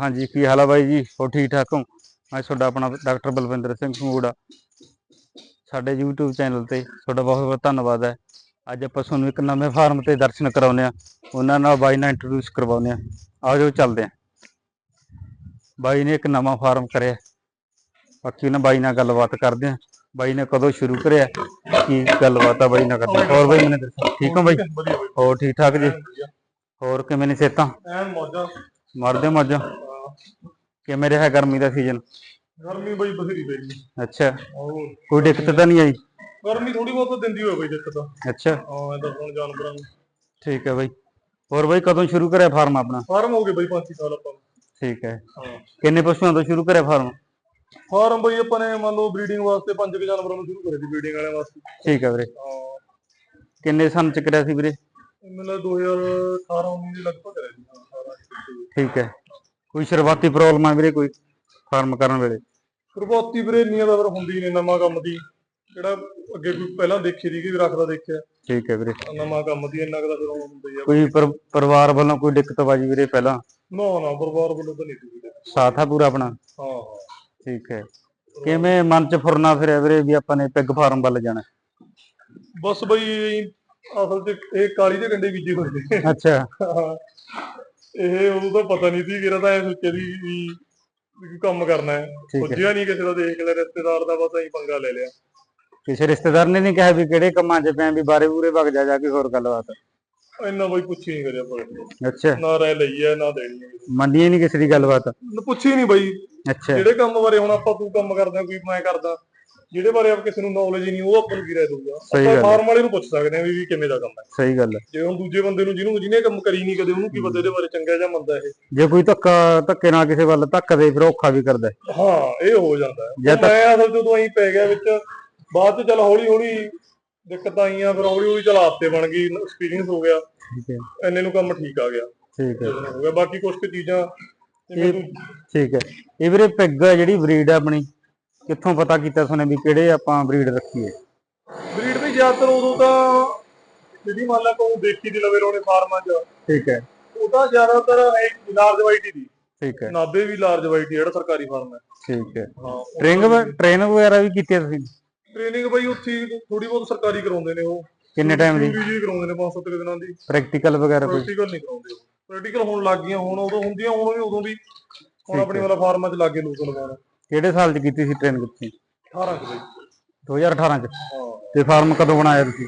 ਹਾਂਜੀ ਕੀ ਹਾਲ ਆ ਬਾਈ ਜੀ? ਹੋ ਠੀਕ ਠਾਕ ਹੋ? ਮੈਂ ਤੁਹਾਡਾ ਆਪਣਾ ਡਾਕਟਰ ਬਲਵਿੰਦਰ ਸਿੰਘ ਸੰਗੂੜਾ ਸਾਡੇ YouTube ਚੈਨਲ ਤੇ ਤੁਹਾਡਾ ਬਹੁਤ ਬਹੁਤ ਧੰਨਵਾਦ ਹੈ। ਅੱਜ ਆਪਾਂ ਤੁਹਾਨੂੰ ਇੱਕ ਨਵੇਂ ਫਾਰਮ ਤੇ ਦਰਸ਼ਨ ਕਰਾਉਂਦੇ ਆ ਉਹਨਾਂ ਨਾਲ ਬਾਈ ਨਾਲ ਇੰਟਰੋਡਿਊਸ ਕਰਵਾਉਂਦੇ ਆ ਆਜੋ ਚੱਲਦੇ ਆ ਬਾਈ ਨੇ ਇੱਕ ਨਵਾਂ ਫਾਰਮ ਕਰਿਆ। ਬਾਕੀ ਉਹਨਾਂ ਬਾਈ ਨਾਲ ਗੱਲਬਾਤ ਕਰਦੇ ਆ ਬਾਈ ਨੇ ਕਦੋਂ ਸ਼ੁਰੂ ਕਰਿਆ? ਕੀ ਗੱਲਬਾਤ ਆ ਬਾਈ ਨਾਲ ਕਰਦੇ। ਹੋਰ ਬਾਈ ਮੈਨੂੰ ਦੱਸੋ ਠੀਕ ਹੋ ਬਾਈ? ਹੋਰ ਠੀਕ ਠਾਕ ਜੀ? ਹੋਰ ਕਿਵੇਂ ਨੇ ਮੌਜਾਂ। ਮਰਦੇ ਹਾਂ। ਕਿਵੇਂ ਰਿਹਾ ਗਰਮੀ ਦਾ ਸੀਜ਼ਨ ਗਰਮੀ ਬਈ ਬਥੇਰੀ ਪਈ ਜੀ। ਅੱਛਾ। ਹੋਰ। ਕੋਈ ਦਿੱਕਤ ਤਾਂ ਨਹੀਂ ਆਈ? ਗਰਮੀ ਥੋੜੀ ਬਹੁਤ ਦਿੰਦੀ ਹੋਏ ਬਈ ਦਿੱਕਤ ਤਾਂ। ਅੱਛਾ। ਹਾਂ ਇਹ ਤਾਂ ਹੁਣ ਜਾਨਵਰਾਂ ਨੂੰ। ਠੀਕ ਹੈ ਬਾਈ। ਹੋਰ ਬਾਈ ਕਦੋਂ ਸ਼ੁਰੂ ਕਰਿਆ ਫਾਰਮ ਆਪਣਾ? ਫਾਰਮ ਹੋ ਗਏ ਬਈ 5 ਸਾਲ ਆਪਾਂ ਨੂੰ। ਠੀਕ ਹੈ। ਹਾਂ। ਕਿੰਨੇ ਪਸ਼ੂਆਂ ਤੋਂ ਸ਼ੁਰੂ ਕਰਿਆ ਫਾਰਮ? ਫਾਰਮ ਬਈ ਆਪਾਂ ਨੇ ਮੰਨ ਲਓ ਬਰੀਡਿੰਗ ਵਾਸਤੇ ਪੰਜ ਕੁ ਜਾਨਵਰਾਂ ਨੂੰ ਸ਼ੁਰੂ ਕਰੇ ਸੀ ਬਰੀਡਿੰਗ ਵਾਲਿਆਂ ਵਾਸਤੇ। ਠੀਕ ਹੈ ਵੀਰੇ। ਹਾਂ। ਕਿੰਨੇ ਸਾਲ ਚ ਕਰਿਆ ਸੀ ਵੀਰੇ? ਇਹ ਮੈਨੂੰ 2018 19 ਦੇ ਲਗਭਗ ਕਰਿਆ ਸੀ। ਹਾਂ ਠੀਕ ਹੈ। ਕੋਈ ਸ਼ੁਰੂਆਤੀ ਪ੍ਰੋਬਲਮ ਆ ਵੀਰੇ ਕੋਈ ਫਾਰਮ ਕਰਨ ਵੇਲੇ। ਸ਼ੁਰੂਆਤੀ ਵੀਰੇ ਇੰਨੀਆਂ ਤਾਂ ਫਿਰ ਹੁੰਦੀ ਨੇ ਨਵਾਂ ਕੰਮ ਦੀ। ਜਿਹੜਾ ਅੱਗੇ ਕੋਈ ਪਹਿਲਾਂ ਦੇਖੀ ਦੀ ਵੀ ਰੱਖਦਾ ਦੇਖਿਆ। ਠੀਕ ਹੈ ਵੀਰੇ। ਨਵਾਂ ਕੰਮ ਦੀ ਇੰਨਾ ਕੁ ਤਾਂ ਫਿਰ ਹੁੰਦਾ ਹੀ ਆ। ਕੋਈ ਪਰ- ਪਰਿਵਾਰ ਵੱਲੋਂ ਕੋਈ ਦਿੱਕਤ ਬਾਜੀ ਵੀਰੇ ਪਹਿਲਾਂ? ਨਾ ਨਾ ਪਰਿਵਾਰ ਵੱਲੋਂ ਤਾਂ ਨਹੀਂ ਸੀ ਵੀਰੇ। ਸਾਥ ਆ ਪੂਰਾ ਆਪਣਾ? ਹਾਂ ਹਾਂ। ਠੀਕ ਹੈ। ਕਿਵੇਂ ਮਨ ਚ ਫੁਰਨਾ ਫਿਰਿਆ ਵੀਰੇ ਵੀ ਆਪਾਂ ਨੇ ਪਿੱਗ ਫਾਰਮ ਵੱਲ ਜਾਣਾ? ਬਸ ਬਈ ਅਸਲ 'ਚ ਇਹ ਕਾਲੀ ਦੇ ਕੰਡੇ ਬੀਜੇ ਹੋਏ ਨੇ। ਅੱਛਾ। ਹਾਂ। ਇਹ ਉਦੋਂ ਤਾਂ ਪਤਾ ਨਹੀਂ ਸੀ ਕਿਹੜਾ ਤਾਂ ਐ ਸੋਚਿਆ ਸੀ ਵੀ ਵੀ ਕੰਮ ਕਰਨਾ ਹੈ। ਠੀਕ ਹੈ। ਸੋਚਿਆ ਨਹੀਂ ਕਿਸੇ ਦਾ ਦੇਖ ਲਿਆ ਰਿਸ਼ਤੇਦਾਰ ਦਾ ਬਸ ਐਂ ਪੰਗਾ ਲੈ ਲਿਆ। ਕਿਸੇ ਰਿਸ਼ਤੇਦਾਰ ਨੇ ਨਹੀਂ ਕਿਹਾ ਵੀ ਕਿਹੜੇ ਕੰਮਾਂ 'ਚ ਪਿਆ ਵੀ ਬਾਰੇ ਬੂਰੇ ਵਗ ਜਾ ਜਾ ਕੇ ਹੋਰ ਗੱਲਬਾਤ। ਇੰਨਾ ਬਈ ਪੁੱਛੀ ਨਹੀਂ ਕਰਿਆ ਪਰ ਅੱਛਾ। ਨਾ ਰਹਿ ਲਈ ਐ ਨਾ ਦੇਣੀ ਹੈ। ਨਹੀਂ ਕਿਸੇ ਦੀ ਗੱਲਬਾਤ। ਪੁੱਛੀ ਨਹੀਂ ਬਈ। ਅੱਛਾ। ਜਿਹੜੇ ਕੰਮ ਬਾਰੇ ਹੁਣ ਆਪਾਂ ਤੂੰ ਕੰਮ ਕਰਦਾ ਕੋਈ ਮੈਂ ਕਰਦਾ। ਜਿਹੜੇ ਬਾਰੇ ਆਪ ਕਿਸੇ ਨੂੰ ਨੌਲੇਜ ਹੀ ਨਹੀਂ ਉਹ ਆਪਾਂ ਨੂੰ ਕੀ ਰਹਿ ਦਊਗਾ ਆਪਾਂ। ਫਾਰਮ ਵਾਲੇ ਨੂੰ ਪੁੱਛ ਸਕਦੇ ਹਾਂ ਵੀ ਵੀ ਕਿਵੇਂ ਦਾ ਕੰਮ ਹੈ। ਸਹੀ ਗੱਲ ਹੈ। ਜੇ ਹੁਣ ਦੂਜੇ ਬੰਦੇ ਨੂੰ ਜਿਹਨੂੰ ਜਿਹਨੇ ਕੰਮ ਕਰੀ ਨਹੀਂ ਕਦੇ ਉਹਨੂੰ ਕੀ ਪਤਾ ਇਹਦੇ ਬਾਰੇ ਚੰਗਾ ਜਾਂ ਮੰਦਾ ਇਹ। ਜੇ ਕੋਈ ਧੱਕਾ ਧੱਕੇ ਨਾਲ ਕਿਸੇ ਵੱਲ ਧੱਕਾ ਦੇ ਫਿਰ ਔਖਾ ਵੀ ਕਰਦਾ ਹੈ। ਇਹ ਹੋ ਜਾਂਦਾ ਹੈ। ਮੈਂ ਅਸਲ ਜਦੋਂ ਐਂ ਪੈ ਗਿਆ ਵਿੱਚ ਬਾਅਦ ਚ ਚੱਲ ਹੌਲੀ ਹੌਲੀ ਦਿੱਕਤਾਂ ਆਈਆਂ ਫਿਰ ਹੌਲੀ ਹੌਲੀ ਚੱਲ ਆਦਤੇ ਬਣ ਗਈ ਐਕਸਪੀਰੀਅੰਸ ਹੋ ਗਿਆ। ਠੀਕ ਹੈ। ਇੰਨੇ ਨੂੰ ਕੰਮ ਠੀਕ ਆ ਗਿਆ। ਠੀਕ ਹੈ। ਹੋ ਗਿਆ। ਬਾਕੀ ਕੁਝ ਕੁ ਚੀਜ਼ਾਂ ਠੀਕ ਹੈ। ਇਹ ਵੀਰੇ ਪਿੱਗ ਆ ਜਿਹੜੀ ਬਰੀਡ ਆ ਆਪਣੀ। ਕਿੱਥੋਂ ਪਤਾ ਕੀਤਾ ਤੁਹਾਨੂੰ ਵੀ ਕਿਹੜੇ ਆਪਾਂ ਬਰੀਡ ਰੱਖੀਏ? ਬਰੀਡ ਦੀ ਜ਼ਿਆਦਾਤਰ ਉਦੋਂ ਤਾਂ ਜਿਹੜੀ ਮੰਨ ਲਾ ਕੋਈ ਦੇਖੀ ਦੀ ਲਵੇ ਰੋਣੇ ਫਾਰਮਾਂ 'ਚ ਠੀਕ ਹੈ। ਉਹ ਤਾਂ ਜ਼ਿਆਦਾਤਰ ਇੱਕ ਲਾਰਜ ਵਾਈਟੀ ਦੀ। ਠੀਕ ਹੈ। ਨਾਬੇ ਵੀ ਲਾਰਜ ਵਾਈਟੀ ਜਿਹੜਾ ਸਰਕਾਰੀ ਫਾਰਮ ਹੈ। ਠੀਕ ਹੈ। ਹਾਂ ਟ੍ਰੇਨਿੰਗ ਟ੍ਰੇਨਿੰਗ ਵਗੈਰਾ ਵੀ ਕੀਤੀ ਹੈ ਤੁਸੀਂ? ਟ੍ਰੇਨਿੰਗ ਬਈ ਉੱਥੇ ਥੋੜੀ ਬਹੁਤ ਸਰਕਾਰੀ ਕਰਾਉਂਦੇ ਨੇ ਉਹ। ਕਿੰਨੇ ਟਾਈਮ ਦੀ? ਵੀ ਕਰਾਉਂਦੇ ਨੇ 500 ਤੱਕ ਦਿਨਾਂ ਦੀ। ਪ੍ਰੈਕਟੀਕਲ ਵਗੈਰਾ ਕੋਈ? ਪ੍ਰੈਕਟੀਕਲ ਨਹੀਂ ਕਰਾਉਂਦੇ ਪ੍ਰੈਕਟੀਕਲ ਹੁਣ ਲੱਗ ਗਈਆਂ ਹੁਣ ਉਦੋਂ ਹੁੰਦੀਆਂ ਹੁਣ ਵੀ ਉਦੋਂ ਵੀ ਹੁਣ ਆਪਣੀ ਵਾਲਾ ਫਾਰਮਾਂ 'ਚ ਲੱਗੇ ਲੋਕ ਲਗਾਉਣ। ਕਿਹੜੇ ਸਾਲ ਚ ਕੀਤੀ ਸੀ ਟ੍ਰੇਨ ਕੀਤੀ 18 'ਚ ਬਈ। 2018 ਚ। ਤੇ ਫਾਰਮ ਕਦੋਂ ਬਣਾਇਆ ਤੁਸੀਂ?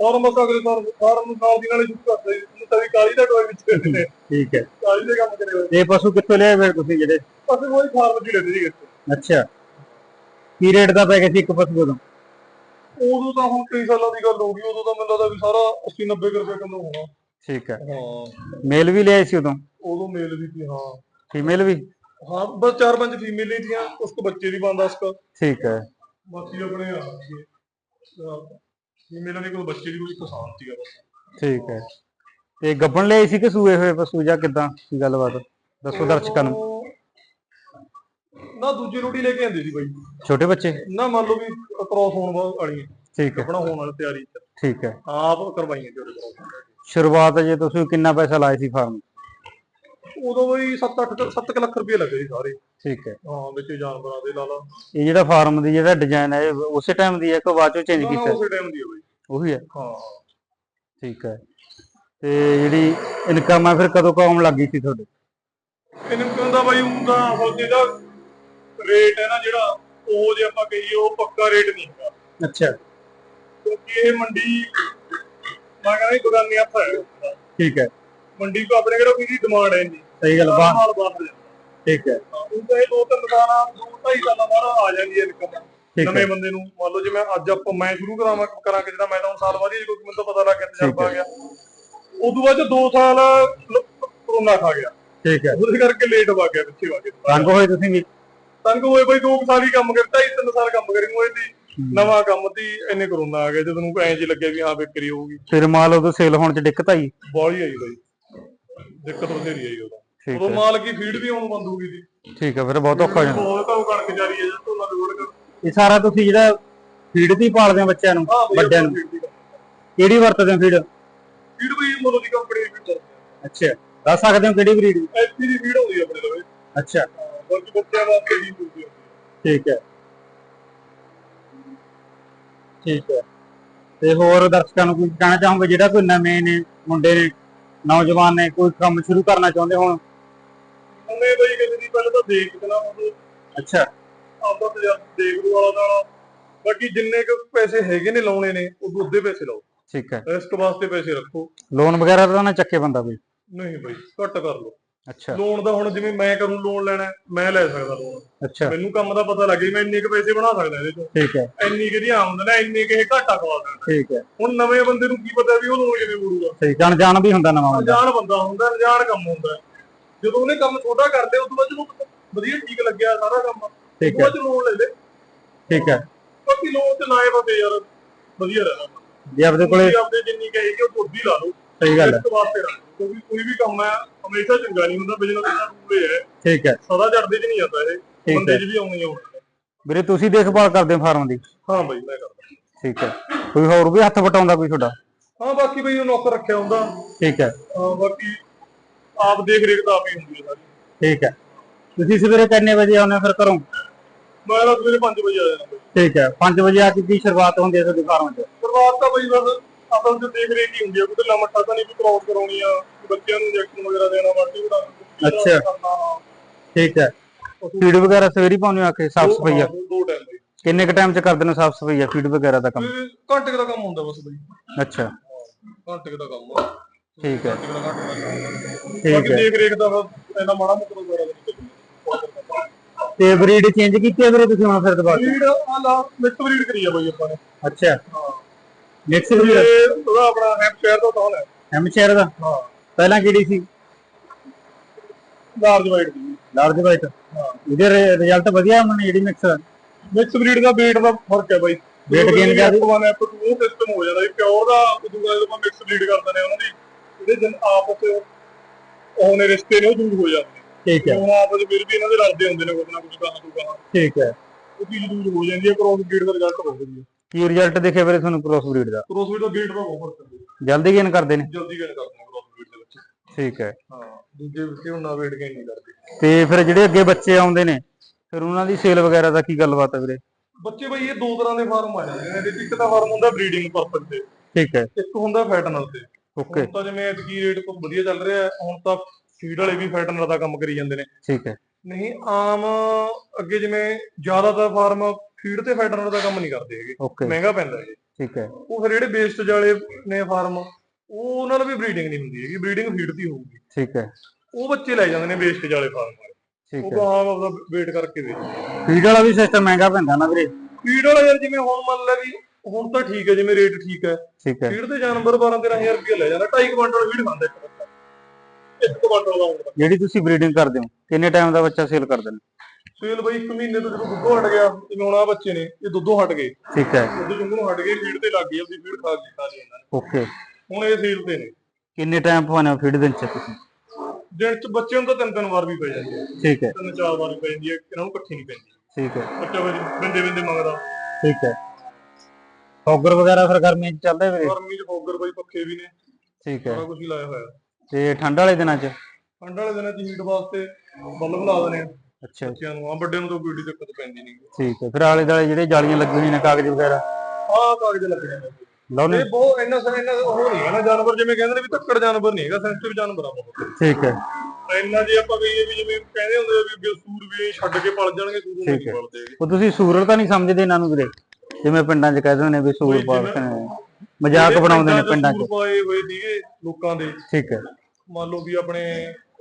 ਫਾਰਮ ਬਸ ਅਗਲੇ ਸਾਲ ਫਾਰਮ ਨਾਲ ਦੀ ਨਾਲ ਸ਼ੁਰੂ ਕਰ ਦਿੱਤਾ ਜੀ ਤਾਂ ਵੀ ਕਾਲੀ ਦਾ ਟੋਏ ਵਿੱਚ ਕਰਦੇ ਠੀਕ ਹੈ। ਕਾਲੀ ਦੇ ਕੰਮ ਕਰੇ ਇਹ ਪਸ਼ੂ ਕਿੱਥੋਂ ਲਿਆਏ ਫਿਰ ਤੁਸੀਂ ਜਿਹੜੇ? ਅਸੀਂ ਕੋਈ ਫਾਰਮ 'ਚ ਲੈਂਦੇ ਜੀ ਅੱਛਾ। ਕੀ ਰੇਟ ਦਾ ਪੈ ਗਿਆ ਸੀ ਇੱਕ ਪਸ਼ੂ ਉਦੋਂ? ਉਦੋਂ ਤਾਂ ਹੁਣ ਕਈ ਸਾਲਾਂ ਦੀ ਗੱਲ ਹੋ ਗਈ। ਉਦੋਂ ਤਾਂ ਮੈਨੂੰ ਲੱਗਦਾ ਵੀ ਸਾਰਾ 80 90 ਕੁ ਰੁਪਏ ਕਿਲੋ ਹੋਣਾ। ਠੀਕ ਹੈ। ਹਾਂ। ਮੇਲ ਵੀ ਲਿਆਏ ਸੀ ਉਦੋਂ? ਉਦੋਂ ਮੇਲ ਵੀ ਸੀ ਹਾਂ। ਫੀਮੇਲ ਵੀ? ਹਾਂ ਬਸ ਚਾਰ ਪੰਜ ਫੀਮੇਲ ਹੀ ਸੀਆਂ ਉਸ ਤੋਂ ਬੱਚੇ ਵੀ ਬੰਦਾ ਉਸਕਾ। ਠੀਕ ਹੈ। ਬਾਕੀ ਆਪਣੇ ਆ ਫੀਮੇਲਾਂ ਦੇ ਕੋਲ ਬੱਚੇ ਵੀ ਕੋਈ ਕਿਸਾਨ ਸੀਗਾ ਬਸ। ਠੀਕ ਹੈ। ਤੇ ਗੱਬਣ ਲਿਆਏ ਸੀ ਕਿ ਸੂਏ ਹੋਏ ਪਸ਼ੂ ਜਾਂ ਕਿਦਾਂ ਕੀ ਗੱਲਬਾਤ? ਦੱਸੋ ਦਰਸ਼ਕਾਂ ਨੂੰ। ਨਾ ਦੂਜੀ ਰੋਟੀ ਲੈ ਕੇ ਆਂਦੀ ਸੀ ਬਾਈ। ਛੋਟੇ ਬੱਚੇ? ਨਾ ਮੰਨ ਲਓ ਵੀ ਕ੍ਰੋਸ ਹੋਣ ਵਾਲੀ ਹੈ ਠੀਕ ਹੈ। ਆਪਣਾ ਹੋਣ ਵਾਲੀ ਤਿਆਰੀ ਚ। ਠੀਕ ਹੈ। ਆਪ ਕਰਵਾਈਆਂ cross। ਸ਼ੁਰੂਆਤ ਜੇ ਤੁਸੀਂ ਕਿੰਨਾ ਪੈਸਾ ਲਾਇਆ ਸੀ ਫਾਰਮ ਉਦੋਂ ਬਈ 7-8 7 ਲੱਖ ਰੁਪਏ ਲੱਗੇ ਸੀ ਸਾਰੇ। ਠੀਕ ਹੈ। ਹਾਂ ਵਿੱਚ ਜਾਨਵਰਾਂ ਦੇ ਲਾ ਲਾ ਇਹ ਜਿਹੜਾ ਫਾਰਮ ਦੀ ਜਿਹੜਾ ਡਿਜ਼ਾਈਨ ਹੈ ਇਹ ਉਸੇ ਟਾਈਮ ਦੀ ਹੈ ਕਿ ਬਾਅਦ ਚੋਂ ਚੇਂਜ ਨਾ, ਨਾ, ਕੀਤਾ? ਉਸੇ ਟਾਈਮ ਦੀ ਹੈ ਬਈ। ਉਹੀ ਹੈ? ਹਾਂ। ਠੀਕ ਹੈ। ਤੇ ਜਿਹੜੀ ਇਨਕਮ ਹੈ ਫਿਰ ਕਦੋਂ ਕੁ ਆਉਣ ਲੱਗੀ ਸੀ ਤੁਹਾਡੇ? ਇਨਕਮ ਦਾ ਬਾਈ ਉਹਦਾ ਅਸਲ ਜਿਹਦਾ ਰੇਟ ਹੈ ਨਾ ਜਿਹੜਾ ਉਹ ਜੇ ਆਪਾਂ ਕਹੀਏ ਉਹ ਪੱਕਾ ਰੇਟ ਨਹੀਂ ਹੈਗਾ। ਅੱਛਾ। ਕਿਉਂਕਿ ਇਹ ਮੰਡੀ ਮੈਂ ਕਹਿੰਦਾ ਦੁਕਾਨੀ ਹੱਥ ਹੈ ਠੀਕ ਹੈ। ਮੰਡੀ ਕੋ ਆਪਣੇ ਕਿਹੜਾ ਕੋਈ ਡਿਮਾਂਡ ਹੈ ਨਹੀਂ। ਸਹੀ ਗੱਲ ਬਾਹਰ ਠੀਕ ਹੈ। ਉਹ ਤਾਂ ਇਹ ਦੋ ਤਿੰਨ ਦੁਕਾਨਾਂ ਦੋ ਢਾਈ ਸਾਲਾਂ ਬਾਅਦ ਆ ਜਾਂਦੀ ਹੈ ਇਨਕਮ ਠੀਕ ਨਵੇਂ ਬੰਦੇ ਨੂੰ ਮੰਨ ਲਓ ਜਿਵੇਂ ਅੱਜ ਆਪਾਂ ਮੈਂ ਸ਼ੁਰੂ ਕਰਾਵਾਂ ਕਰਾਂ ਕਿ ਜਿਹੜਾ ਮੈਂ ਤਾਂ ਹੁਣ ਸਾਲ ਬਾਅਦ ਹੀ ਕਿਉਂਕਿ ਮੈਨੂੰ ਤਾਂ ਪਤਾ ਲੱਗ ਗਿਆ ਤਜਰਬਾ ਆ ਗਿਆ। ਉਦੋਂ ਬਾਅਦ ਚ 2 ਸਾਲ ਕਰੋਨਾ ਖਾ ਗਿਆ। ਠੀਕ ਹੈ। ਉਹਦੇ ਕਰਕੇ ਲੇਟ ਵਾ ਗਿਆ ਪਿੱਛੇ ਵਾ ਗਿਆ। ਰੰਗ ਹੋਏ ਤੁਸੀਂ ਵੀ? ਤੰਗ ਹੋਏ ਬਈ ਦੋ ਕੁ ਸਾਲ ਹੀ ਕੰਮ ਕਰਤਾ ਹੀ ਤਿੰਨ ਸਾਲ ਕੰਮ ਕਰੀ ਹੋਏ ਦੀ ਨਵਾਂ ਕੰਮ ਦੀ ਇੰਨੇ ਕਰੋਨਾ ਆ ਗਿਆ ਜਦੋਂ ਨੂੰ ਐਂ ਜੀ ਲੱਗਿਆ ਵੀ ਹਾਂ ਵਿਕਰੀ ਹੋਊਗੀ। ਫਿਰ ਮਾਲ ਉਦੋਂ ਸੇਲ ਹੋਣ ਚ ਦਿੱਕਤ ਆਈ? ਬੋਲੀ ਆਈ ਬਈ। ਦਿੱਕਤ ਬਥੇਰੀ ਆਈ ਉਦੋਂ ਠੀਕ ਉਦੋਂ ਮਾਲ ਕੀ ਫੀਡ ਵੀ ਆਉਣ ਬੰਦ ਹੋ ਗਈ ਸੀ। ਠੀਕ ਹੈ ਫਿਰ ਬਹੁਤ ਔਖਾ ਹੋ ਜਾਂਦਾ ਬਹੁਤ ਤਾਂ ਕਣਕ ਜਾਰੀ ਹੈ ਜਦੋਂ ਝੋਨਾ ਲੋਡ ਕਰ ਇਹ ਸਾਰਾ ਤੁਸੀਂ ਜਿਹੜਾ ਫੀਡ ਦੀ ਪਾਲਦੇ ਹੋ ਬੱਚਿਆਂ ਨੂੰ ਵੱਡਿਆਂ ਨੂੰ। ਦੀ ਕਿਹੜੀ ਵਰਤਦੇ ਹੋ ਫੀਡ? ਫੀਡ ਬਈ ਮੁੱਲ ਦੀ ਕੰਪਨੀ ਦੀ ਫੀਡ ਅੱਛਾ ਦੱਸ ਸਕਦੇ ਹੋ ਕਿਹੜੀ ਬਰੀਡ? ਐਚਪੀ ਦੀ ਫੀਡ ਆ ਆਪਣੇ ਲਵੇ ਅੱਛਾ। ਬਾਕੀ ਬੱਚਿਆਂ ਵਾਸਤੇ ਵੀ ਹੁੰਦੀ ਹੈ ਠੀਕ ਹੈ। ਠੀਕ ਹੈ। ਤੇ ਹੋਰ ਦਰਸ਼ਕਾਂ ਨੂੰ ਕੁਝ ਕਹਿਣਾ ਚਾਹੋਗੇ? ਜਿਹੜਾ ਕੋਈ ਨਵੇਂ ਨੇ ਮੁੰਡੇ ਨੇ ਨੌਜਵਾਨ ਨੇ ਕੋਈ ਕੰਮ ਸ਼ੁਰੂ ਕਰਨਾ ਚਾਹੁੰਦੇ ਹੋਣ ਉਹਨੇ ਬਈ ਕਿਸੇ ਦੀ ਪਹਿਲਾਂ ਤਾਂ ਦੇਖ ਲੈਣਾ ਉਹ ਅੱਛਾ। ਆਪਦਾ ਤੇ ਦੇਖ ਲੂ ਵਾਲਾ ਨਾਲ। ਬਾਕੀ ਜਿੰਨੇ ਕੁ ਪੈਸੇ ਹੈਗੇ ਨੇ ਲਾਉਣੇ ਨੇ ਉਹ ਉਹਦੇ ਪੈਸੇ ਲਾਓ। ਠੀਕ ਹੈ। ਰਿਸਕ ਵਾਸਤੇ ਪੈਸੇ ਰੱਖੋ। ਲੋਨ ਵਗੈਰਾ ਤਾਂ ਨਾ ਚੱਕੇ ਬੰਦਾ ਕੋਈ? ਨਹੀਂ ਬਈ ਘੱਟ ਕਰ ਲਓ। ਅੱਛਾ। ਲੋਨ ਦਾ ਹੁਣ ਜਿਵੇਂ ਮੈਂ ਕਰੂੰ ਲੋਨ ਲੈਣਾ ਮੈਂ ਲੈ ਸਕਦਾ ਲੋਨ। ਅੱਛਾ। ਮੈਨੂੰ ਕੰਮ ਦਾ ਪਤਾ ਲੱਗ ਗਿਆ ਮੈਂ ਇੰਨੇ ਕੁ ਪੈਸੇ ਬਣਾ ਸਕਦਾ ਇਹਦੇ ਚੋਂ। ਠੀਕ ਹੈ। ਇੰਨੀ ਕਿਹਦੀ ਆਮਦਨ ਹੈ ਇੰਨੇ ਕਿਹ ਘਾਟਾ ਖਵਾ ਸਕਦਾ ਠੀਕ ਹੈ। ਹੁਣ ਨਵੇਂ ਬੰਦੇ ਨੂੰ ਕੀ ਪਤਾ ਵੀ ਉਹ ਲੋਨ ਕਿਵੇਂ ਮੋੜੂਗਾ ਠੀਕ ਹੈ ਅਣਜਾਣ ਵੀ ਹੁੰਦਾ ਨਵਾਂ ਬੰਦਾ। ਅਣਜਾਣ ਬੰਦਾ ਹੁੰਦਾ ਅਣਜਾਣ ਕੰਮ ਹੁੰਦਾ। ਜਦੋਂ ਉਹਨੇ ਕੰਮ ਛੋਟਾ ਕਰ ਲਿਆ ਉਸ ਤੋਂ ਬਾਅਦ ਜਦੋਂ ਵਧੀਆ ਠੀਕ ਲੱਗਿਆ ਸਾਰਾ ਕੰਮ ਠੀਕ ਹੈ। ਲੋਨ ਲੈ ਲੈ। ਠੀਕ ਹੈ। ਬਾਕੀ ਲੋਨ ਤੇ ਲਾਏ ਫਤੇ ਯਾਰ ਵਧੀਆ ਰਹਿਣਾ ਜੇ ਆਪਦੇ ਕੋਲੇ ਆਪਦੇ ਜਿੰਨੀ ਕਹੇਗੀ ਉਹ ਤੁਹਾਡੀ ਲਾ ਲਓ ਸਹੀ ਗੱਲ ਹੈ। ਵਾਸਤੇ ਰੱਖ ਕਿਉਂਕਿ ਕੋਈ ਵੀ ਕੰਮ ਹੈ ਹਮੇਸ਼ਾ ਚੰਗਾ ਨਹੀਂ ਹੁੰਦਾ ਬਿਜਨਸ ਦਾ ਰੂਲ ਹੈ। ਠੀਕ ਹੈ। ਸਦਾ ਜੜਦੇ ਚ ਨਹੀਂ ਜਾਂਦਾ ਇਹ। ਹੈ। ਬੰਦੇ ਚ ਵੀ ਆਉਣੀ ਆਉਣੀ ਵੀਰੇ ਤੁਸੀਂ ਦੇਖਭਾਲ ਕਰਦੇ ਹੋ ਫਾਰਮ ਦੀ? ਹਾਂ ਬਈ ਮੈਂ ਕਰਦਾ। ਠੀਕ ਹੈ। ਕੋਈ ਹੋਰ ਵੀ ਹੱਥ ਵਟਾਉਂਦਾ ਕੋਈ ਤੁਹਾਡਾ? ਹਾਂ ਬਾਕੀ ਬਈ ਉਹ ਨੌਕਰ ਰੱਖਿਆ ਹੁੰਦਾ। ਠੀਕ ਹੈ। ਹਾਂ ਬਾਕੀ ਆਪ ਦੇਖ ਰੇਖ ਤਾਂ ਆਪ ਹੀ ਹੁੰਦੀ ਹੈ ਸਾਰੀ। ਠੀਕ ਹੈ। ਤੁਸੀਂ ਸਵੇਰੇ ਕਿੰਨੇ ਵਜੇ ਆਉਂਦੇ ਹੋ ਫਿਰ ਘਰੋਂ? ਮੈਂ ਤਾਂ ਸਵੇਰੇ 5 ਵਜੇ ਆ ਬਈ ਠੀਕ ਹੈ। 5 ਵਜੇ ਆ ਕੇ ਕੀ ਸ਼ੁਰੂਆਤ ਹੁੰਦੀ ਹੈ ਤੁਹਾਡੀ ਫਾਰਮ 'ਚ ਸ਼ੁਰੂਆਤ ਤਾਂ ਬਈ ਬਸ ਆਪਾਂ ਨੂੰ ਦੇਖ ਰੇਖ ਹੀ ਹੁੰਦੀ ਹੈ ਕੋਈ ਢਿੱਲਾ ਮੱਠਾ ਤਾਂ ਨਹੀਂ ਵੀ ਕ੍ਰੋਸ ਕਰਾਉਣੀ ਆ ਬੱਚਿਆਂ ਨੂੰ ਇੰਜੈਕਸ਼ਨ ਵਗੈਰਾ ਦੇਣਾ ਵਾਟੀ ਵਗੈਰਾ ਅੱਛਾ। ਠੀਕ ਹੈ। ਫੀਡ ਵਗੈਰਾ ਸਵੇਰੇ ਹੀ ਪਾਉਂਦੇ ਆ ਕੇ ਸਾਫ਼ ਸਫ਼ਾਈ ਆ? ਦੋ- ਟਾਈਮ ਕਿੰਨੇ ਕ ਟਾਈਮ 'ਚ ਕਰਦੇ ਨੇ ਸਾਫ਼ ਸਫ਼ਾਈ ਆ ਫੀਡ ਵਗੈਰਾ ਦਾ ਕੰਮ? ਘੰਟੇ ਦਾ ਕੰਮ ਹੁੰਦਾ ਬਸ ਬਈ। ਅੱਛਾ। ਘੰਟੇ ਦਾ ਕੰਮ ਆ। ਠੀਕ ਹੈ। ਠੀਕ ਹੈ। ਦੇਖ ਰੇਖ ਦਾ ਇੰਨਾ ਮਾੜਾ ਨਹੀਂ ਚੱਲਦਾ ਤੇ ਬਰੀਡ ਚੇਂਜ ਕੀਤੀ ਹੈ ਵੀਰੇ ਤੁਸੀਂ ਹੁਣ ਫਿਰ ਦੁਬਾਰਾ? ਬਰੀਡ ਆ ਲਾ ਮਿਕਸ ਬਰੀਡ ਕਰੀ ਆ ਬਈ ਆਪਾਂ ਨੇ। ਅੱਛਾ। ਹਾਂ। Mix breed? ਇਹ ਉਹਦਾ ਆਪਣਾ ਹੈਪਸ਼ੇਅਰ ਦਾ ਤਾਂ ਹੈ। ਹੈਮਸ਼ੇਅਰ ਦਾ? ਹਾਂ। ਪਹਿਲਾਂ ਕਿਹੜੀ ਸੀ? ਲਾਰਜ ਵਾਈਟ ਦੀ। ਲਾਰਜ ਵਾਈਟ ਹਾਂ। ਇਹਦੇ ਰਿਜ਼ਲਟ ਵਧੀਆ ਨੇ ਜਿਹੜੀ ਮਿਕਸ ਮਿਕਸ ਬਰੀਡ ਦਾ weight ਦਾ ਫ਼ਰਕ ਹੈ ਬਾਈ। Weight gain ਜ਼ਿਆਦਾ- F1 F2 ਉਹ ਸਿਸਟਮ ਹੋ ਜਾਂਦਾ ਪਿਓਰ ਦਾ ਦੂਜਾ ਜਦੋਂ ਆਪਾਂ ਮਿਕਸ ਬਰੀਡ ਕਰਦੇ ਨੇ ਉਹਨਾਂ ਦੀ। ਜਿਹੜੇ ਜਨ ਆਪਸ ਉਹ ਨੇ ਰਿਸ਼ਤੇ ਨੇ ਉਹ ਦੂਰ ਹੋ ਜਾਂਦੇ ਨੇ। ਠੀਕ ਹੈ। ਉਹ ਆਪਸ ਵਿੱਚ ਫਿਰ ਵੀ ਇਹਨਾਂ ਦੇ ਲੜਦੇ ਹੁੰਦੇ ਨੇ ਕੁਝ ਨਾ ਕੁਝ ਕਹਾਂ ਤੋਂ ਕਹਾਂ ਠੀਕ ਹੈ। ਉਹ ਚੀਜ਼ ਦੂਰ ਹੋ ਜਾਂਦੀ ਹੈ ਕ੍ਰੋਸ ਬਰੀਡ ਦਾ ਰਿਜ਼ਲਟ ਬਹੁਤ ਵਧੀਆ ਕੀ ਰਿਜ਼ਲਟ ਦੇਖਿਆ ਵੀਰੇ ਤੁਹਾਨੂੰ ਕ੍ਰੋਸ ਬਰੀਡ ਦਾ? ਕ੍ਰੋਸ ਬਰੀਡ ਦਾ weight ਦਾ ਬਹੁਤ ਫ਼ਰਕ ਹੈ ਜਲਦੀ ਗੇਨ ਕਰਦੇ ਨੇ? ਜਲਦੀ ਗੇਨ ਕਰਦੇ ਨੇ ਕ੍ਰੋਸ ਬਰੀਡ ਦੇ ਵਿੱਚ। ਠੀਕ ਹੈ। ਹਾਂ ਦੂਜੇ ਵਿੱਚ ਉਹਨਾਂ weight gain ਨਹੀਂ ਕਰਦੇ। ਤੇ ਫਿਰ ਜਿਹੜੇ ਅੱਗੇ ਬੱਚੇ ਆਉਂਦੇ ਨੇ ਫਿਰ ਉਹਨਾਂ ਦੀ ਸੇਲ ਵਗੈਰਾ ਦਾ ਕੀ ਗੱਲਬਾਤ ਹੈ ਵੀਰੇ? ਬੱਚੇ ਬਈ ਇਹ ਦੋ ਤਰ੍ਹਾਂ ਦੇ ਫਾਰਮ ਆ ਜਾਂਦੇ ਨੇ ਇੱਕ ਤਾਂ ਫਾਰਮ ਹੁੰਦਾ ਬਰੀਡਿੰਗ ਪਰਪਸ ਤੇ ਠੀਕ ਹੈ। ਇੱਕ ਹੁੰਦਾ ਫੈਟਨਲ ਤੇ। ਓਕੇ। ਹੁਣ ਤਾਂ ਜਿਵੇਂ ਐਤਕੀ ਰੇਟ ਤੋਂ ਵਧੀਆ ਚੱਲ ਰਿਹਾ ਹੈ, ਹੁਣ ਤਾਂ ਫੀਡ ਵਾਲੇ ਵੀ ਫੈਟਨਰ ਦਾ ਕੰਮ ਕਰੀ ਜਾਂਦੇ ਨੇ। ਠੀਕ ਹੈ। ਨਹੀਂ ਆਮ ਅੱਗੇ ਜਿਵੇਂ ਜ਼ਿਆਦਾਤਰ ਫਾਰਮ ਫੀਡ ਤੇ ਫੈਟਨਰ ਦਾ ਕੰਮ ਨਹੀਂ ਕਰਦੇ ਹੈਗੇ। ਮਹਿੰਗਾ ਪੈਂਦਾ ਇਹ। ਠੀਕ ਹੈ। ਉਹ ਫਿਰ ਜਿਹੜੇ ਵੇਸਟੇਜ ਵਾਲੇ ਨੇ ਫਾਰਮ ਉਹ ਉਹਨਾਂ ਨਾਲ ਵੀ ਬਰੀਡਿੰਗ ਨਹੀਂ ਹੁੰਦੀ ਹੈਗੀ ਬਰੀਡਿੰਗ ਫੀਡ ਦੀ ਹੋਊਗੀ। ਠੀਕ ਹੈ। ਉਹ ਬੱਚੇ ਲੈ ਜਾਂਦੇ ਨੇ ਵੇਸਟੇਜ ਵਾਲੇ ਫਾਰਮ ਵਾਲੇ। ਠੀਕ ਉਹ ਹੈ। ਤਾਂ ਆਪ ਆਪਦਾ ਵੇਟ ਕਰਕੇ ਦੇ ਫੀਡ ਵਾਲਾ ਵੀ ਸਿਸਟਮ ਮਹਿੰਗਾ ਪੈਂਦਾ ਨਾ ਵੀਰੇ। ਫੀਡ ਵਾਲਾ ਯਾਰ ਜਿਵੇਂ ਹੁਣ ਮੰਨ ਲੈ ਵੀ ਹੁਣ ਤਾਂ ਠੀਕ ਹੈ ਜਿਵੇਂ ਰੇਟ ਠੀਕ ਹੈ। ਠੀਕ ਹੈ। ਫੀਡ ਤੇ ਜਾਨਵਰ 12 13000 ਰੁਪਏ ਲੈ ਜਾਂਦਾ 2.5 ਕੁਇੰਟਲ ਫੀਡ ਖਾਂਦਾ ਇੱਕ ਕੁਇੰਟਲ ਦਾ ਹੁੰਦਾ। ਜਿਹੜੀ ਤੁਸੀਂ ਬਰੀਡਿੰਗ ਕਰਦੇ ਹੋ ਕਿੰਨੇ ਟਾਈਮ ਦਾ ਬੱਚਾ ਸੇਲ ਕਰਦੇ ਨੇ ਸੇਲ ਬਈ ਇੱਕ ਮਹੀਨੇ ਤੋਂ ਜਦੋਂ ਦੁੱਧੋਂ ਹਟ ਗਿਆ ਜਿਵੇਂ ਹੁਣ ਆ ਬੱਚੇ ਨੇ ਇਹ ਦੁੱਧੋਂ ਹਟ ਗਏ। ਠੀਕ ਹੈ। ਦੁੱਧ ਚੁੰਗਣੋਂ ਹਟ ਗਏ ਫੀਡ ਤੇ ਲੱਗ ਗਈ ਆਪਦੀ ਫੀਡ ਖਾ ਖਾ ਲਈ ਇਹਨਾਂ ਨੇ। ਓਕੇ ਹੁਣ ਇਹ ਸੇਲ ਤੇ ਨੇ। ਕਿੰਨੇ ਟਾਈਮ ਹੋ ਫੀਡ ਦਿਨ ਚ ਤੁਸੀਂ? ਦਿਨ ਚ ਬੱਚੇ ਨੂੰ ਤਾਂ ਤਿੰਨ ਤਿੰਨ ਵਾਰ ਵੀ ਪੈ ਜਾਂਦੀ ਹੈ। ਠੀਕ ਹੈ। ਤਿੰਨ ਚਾਰ ਵਾਰ ਵੀ ਪੈ ਜਾਂਦੀ ਹੈ ਇਹਨਾਂ ਨੂੰ ਇਕੱਠੀ ਨਹੀਂ ਪੈਂਦੀ। ਠੀਕ ਹੈ। ਬੱਚਾ ਬਿੰਦੇ ਬਿੰਦੇ ਮੰਗਦਾ। ਠੀਕ ਹੈ। ਫੋਗਰ ਵਗੈਰਾ ਫਿਰ ਗਰਮੀ ਚ ਚੱਲਦਾ ਵੀਰੇ? ਗਰਮੀ ਚ ਫੋਗਰ ਬਈ ਪੱਖੇ ਵੀ ਨੇ। ਠੀਕ ਹੈ। ਸਾਰਾ ਕੁਝ ਹੀ ਲਾਇਆ ਹੋਇਆ। ਤੇ ਠੰਡ ਵਾਲੇ ਦਿਨਾਂ ਚ? ਠੰਡ ਵਾਲੇ ਦਿਨਾਂ ਚ ਹੀਟ ਵਾਸਤੇ ਬੱਲਬ ਲਾ ਆ। ਅੱਛਾ ਬੱਚਿਆਂ ਨੂੰ। ਆ ਵੱਡੇ ਨੂੰ ਤਾਂ ਕੋਈ ਏਡੀ ਦਿੱਕਤ ਪੈਂਦੀ ਨਹੀਂ ਠੀਕ ਹੈ। ਫਿਰ ਆਲੇ ਦਾਲੇ ਜਿਹੜੇ ਜਾਲੀਆਂ ਲੱਗੀਆਂ ਹੋਈਆਂ ਨੇ ਕਾਗਜ਼ ਵਗੈਰਾ? ਆਹ ਕਾਗਜ਼ ਲੱਗਣੇ ਨੇ। ਲਾਉਣੇ ਇਹ ਬਹੁਤ ਇੰਨਾ ਸਰ ਇੰਨਾ ਉਹ ਨਹੀਂ ਹੈ ਨਾ ਜਾਨਵਰ ਜਿਵੇਂ ਕਹਿੰਦੇ ਨੇ ਵੀ ਧੱਕੜ ਜਾਨਵਰ ਨਹੀਂ ਹੈਗਾ ਸੈਂਸਿਟਿਵ ਜਾਨਵਰ ਆ ਬਹੁਤ। ਠੀਕ ਹੈ। ਇੰਨਾ ਜੇ ਆਪਾਂ ਕਹੀਏ ਵੀ ਜਿਵੇਂ ਕਹਿੰਦੇ ਹੁੰਦੇ ਆ ਵੀ ਸੂਰ ਵੀ ਛੱਡ ਕੇ ਪਲ ਜਾਣਗੇ ਸੂਰ ਨੂੰ ਨਹੀਂ। ਪਲਦੇ। ਉਹ ਤੁਸੀਂ ਸੂਰਰ ਤਾਂ ਨਹੀਂ ਸਮਝਦੇ ਇਹਨਾਂ ਨੂੰ ਵੀਰੇ? ਜਿਵੇਂ ਪਿੰਡਾਂ 'ਚ ਕਹਿੰਦੇ ਨੇ ਵੀ ਸੂਰ ਪਾਲਦੇ ਨੇ ਮਜ਼ਾਕ ਬਣਾਉਂਦੇ ਨੇ ਪਿੰਡਾਂ 'ਚ ਸੂਰ ਪਾਏ ਹੋਏ ਸੀਗੇ ਲੋਕਾਂ ਦੇ। ਠੀਕ ਹੈ। ਮੰਨ ਲਓ ਵੀ ਆਪਣੇ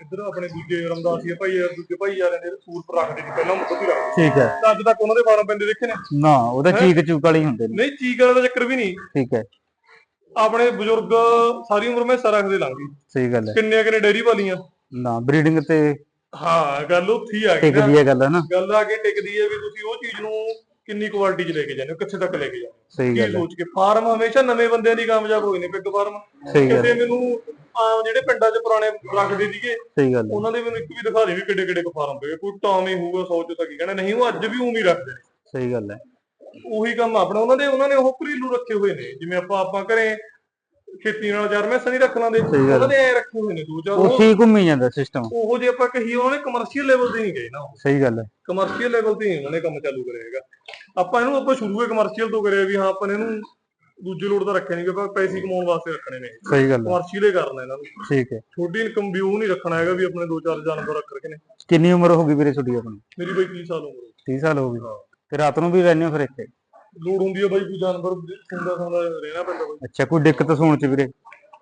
ਇੱਧਰ ਆਪਣੇ ਦੂਜੇ ਰਮਦਾਸੀਆ ਭਾਈ ਦੂਜੇ ਭਾਈ ਆ ਨੇ ਸੂਰ ਪਰ ਰੱਖਦੇ ਸੀ ਪਹਿਲਾਂ ਮੁੱਢ ਹੀ ਰੱਖਦੇ ਠੀਕ ਹੈ। ਤਾਂ ਅੱਜ ਤੱਕ ਉਹਨਾਂ ਦੇ ਫਾਰਮ ਪੈਂਦੇ ਦੇਖੇ ਨੇ। ਨਾ ਉਹਦਾ ਚੀਕ ਚੂਕ ਵਾਲੀ ਹੁੰਦੇ ਨੇ। ਨਹੀਂ ਚੀਕ ਵਾਲਾ ਦਾ ਚੱਕਰ ਵੀ ਨਹੀਂ। ਠੀਕ ਹੈ। ਆਪਣੇ ਬਜ਼ੁਰਗ ਸਾਰੀ ਉਮਰ ਮੈਸਾਂ ਰੱਖਦੇ ਲੰਘੀ ਸਹੀ ਗੱਲ ਹੈ। ਕਿੰਨੇ ਕਿੰਨੇ ਡੇਰੀ ਵਾਲੀਆਂ ਨਾ ਬਰੀਡਿੰਗ ਤੇ ਹਾਂ ਗੱਲ ਉੱਥੇ ਆ ਗਈ ਨਾ। ਟਿਕਦੀ ਹੈ ਗੱਲ ਹੈ ਨਾ? ਗੱਲ ਆ ਕੇ ਟਿਕਦੀ ਹੈ ਵੀ ਤੁਸੀਂ ਉਹ ਚੀਜ਼ ਨੂੰ ਕਿੰਨੀ ਕੁਆਲਿਟੀ 'ਚ ਲੈ ਕੇ ਜਾਂਦੇ ਹੋ ਕਿੱਥੇ ਤੱਕ ਲੈ ਕੇ ਜਾਂਦੇ ਹੋ? ਸਹੀ ਗੱਲ ਹੈ। ਸੋਚ ਕੇ? ਫਾਰਮ ਹਮੇਸ਼ਾ ਨਵੇਂ ਬੰਦਿਆਂ ਦੀ ਕਾਮਯਾਬ ਹੋਏ ਨੇ ਪਿੱਗ ਫਾਰਮ ਸਹੀ ਗੱਲ ਕਿਤੇ ਮੈਨੂੰ ਆਮ ਜਿਹੜੇ ਪਿੰਡਾਂ 'ਚ ਪੁਰਾਣੇ ਰੱਖਦੇ ਸੀਗੇ ਸਹੀ ਗੱਲ ਹੈ। ਉਹਨਾਂ ਦੇ ਮੈਨੂੰ ਇੱਕ ਵੀ ਦਿਖਾ ਦੇ ਵੀ ਕਿੱਡੇ ਕਿੱਡੇ ਕੁ ਫਾਰਮ ਪਏ ਕੋਈ ਟਾਮ ਹੀ ਹੋਊਗਾ 100 ਚ ਤਾਂ ਕੀ ਕਹਿਣਾ ਨਹੀਂ ਉਹ ਅੱਜ ਵੀ ਉਵੇਂ ਹੀ ਰੱਖਦੇ ਨੇ। ਸਹੀ ਗੱਲ ਹੈ। ਉਹੀ ਕੰਮ ਆਪਣਾ। ਉਹਨਾਂ ਦੇ ਉਹਨਾਂ ਨੇ ਉਹ ਘਰੇਲੂ ਰੱਖੇ ਹੋਏ ਨੇ। ਜਿਵੇਂ ਆਪਾਂ ਆਪਾਂ ਘਰੇ ਖੇਤੀ ਨਾਲ ਚਾਰ ਮੈਸਾਂ ਨਹੀਂ ਰੱਖ ਲਾਂਦੇ ਸਹੀ ਗੱਲ। ਉਹਨਾਂ ਦੇ ਐ ਰੱਖੇ ਹੋਏ ਨੇ ਦੋ ਚਾਰ। ਉਹ- ਉੱਥੇ ਹੀ ਘੁੰਮੀ ਜਾਂਦਾ ਸਿਸਟਮ ਉਹੋ ਜੇ ਆਪਾਂ ਕਹੀਏ ਉਹਨੇ ਕਮਰਸ਼ੀਅਲ ਲੈਵਲ ਤੇ ਨਹੀਂ ਗਏ ਨਾ ਸਹੀ ਗੱਲ ਹੈ ਕਮਰਸ਼ੀਅਲ ਲੈਵਲ ਤੇ ਉਹਨੇ ਕੰਮ ਚਾਲੂ ਕਰਿਆ ਹੈਗਾ। ਆਪਾਂ ਇਹਨੂੰ ਆਪਾਂ ਸ਼ੁਰੂ ਹੀ ਕਮਰਸ਼ੀਅਲ ਤੋਂ ਕਰਿਆ ਵੀ ਹਾਂ ਆਪਾਂ ਨੇ ਇਹਨੂੰ ਦੂਜੇ ਲੋੜ ਦਾ ਰੱਖਿਆ ਨਹੀਂ ਕਿ ਆਪਾਂ ਪੈਸੇ ਕਮਾਉਣ ਵਾਸਤੇ ਰੱਖਣੇ ਨੇ। ਸਹੀ ਗੱਲ ਹੈ ਕਮਰਸ਼ੀਅਲ ਹੀ ਕਰਨਾ ਇਹਨਾਂ ਨੂੰ। ਠੀਕ ਹੈ। ਛੋਟੀ ਇਨਕਮ ਵੀ ਉਹ ਨਹੀਂ ਰੱਖਣਾ ਹੈਗਾ ਵੀ ਆਪਣੇ ਦੋ ਚਾਰ ਜਾਨਵਰ ਰੱਖ ਰਕੇ ਨੇ। ਕਿੰਨੀ ਉਮਰ ਹੋ ਗਈ ਵੀਰੇ ਤੁਹਾਡੀ ਆਪਣੀ? ਮੇਰੀ ਬਾਈ 30 ਸਾਲ ਉਮਰ ਹੈ 30 ਸਾਲ ਹੋ ਗਈ। ਤੇ ਰਾਤ ਨੂੰ ਵੀ ਰਹਿੰਦੇ ਹੋ ਫਿਰ ਇੱਥੇ? ਲੋੜ ਹੁੰਦੀ ਹੈ ਬਾਈ ਕੋਈ ਜਾਨਵਰ ਸੁੰਦਾ ਸੁੰਦਾ ਰਹਿਣਾ ਪੈਂਦਾ ਬਾਈ। ਅੱਛਾ ਕੋਈ ਦਿੱਕਤ ਸੁਣ ਚ ਵੀਰੇ?